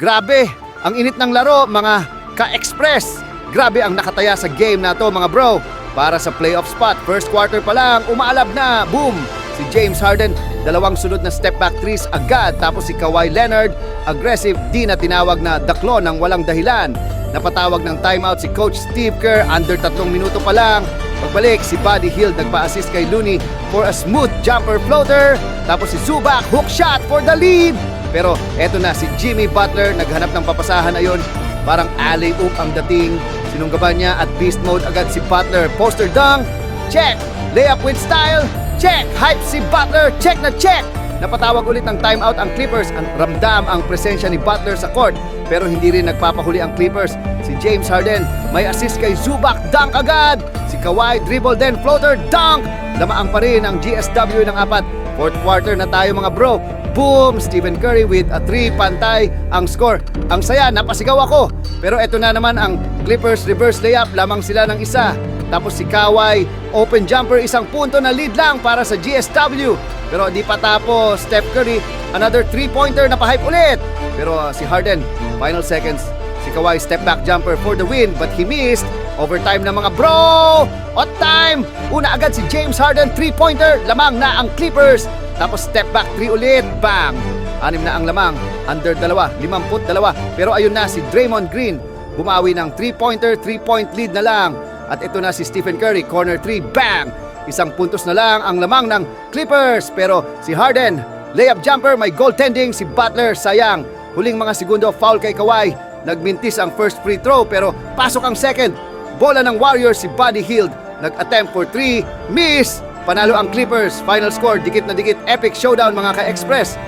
Grabe, ang init ng laro mga ka-express. Grabe ang nakataya sa game na to mga bro. Para sa playoff spot, first quarter pa lang, umaalab na, boom! Si James Harden, dalawang sunod na step back threes agad. Tapos si Kawhi Leonard, aggressive, di na tinawag na daklo ng walang dahilan. Napatawag ng timeout si Coach Steve Kerr under tatlong minuto pa lang. Pagbalik, si Buddy Hield nagpa-assist kay Looney for a smooth jumper floater. Tapos si Zubac, hook shot for the lead. Pero eto na si Jimmy Butler, naghanap ng papasahan ayon. Parang alley-oop ang dating. Sinunggaban niya at beast mode agad si Butler. Poster dunk, check. Layup with style, check. Hype si Butler, check na check. Napatawag ulit ng timeout ang Clippers. Ang ramdam ang presensya ni Butler sa court. Pero hindi rin nagpapahuli ang Clippers. Si James Harden may assist kay Zubac, dunk agad. Si Kawhi dribble then floater, dunk. Lamaang pa rin ang GSW ng apat. Fourth quarter na tayo mga bro. Boom! Stephen Curry with a 3 pantay ang score. Ang saya, napasigaw ako. Pero eto na naman ang Clippers reverse layup, lamang sila ng isa. Tapos si Kawhi, open jumper, isang punto na lead lang para sa GSW. Pero di pa tapos, Steph Curry, another 3-pointer na pahype ulit. Pero uh, si Harden, final seconds, si Kawhi step back jumper for the win but he missed. Overtime na mga bro! Hot time! Una agad si James Harden, 3-pointer, lamang na ang Clippers. Tapos step back 3 ulit, bang! Anim na ang lamang, under dalawa, limamput dalawa. Pero ayun na si Draymond Green, bumawi ng 3-pointer, 3-point lead na lang. At ito na si Stephen Curry, corner 3, bang! Isang puntos na lang ang lamang ng Clippers. Pero si Harden, layup jumper, may goaltending si Butler, sayang. Huling mga segundo, foul kay Kawhi. Nagmintis ang first free throw pero pasok ang second. Bola ng Warriors si Buddy Hield. Nag-attempt for 3, miss! Panalo ang Clippers. Final score, dikit na dikit, epic showdown mga ka-express.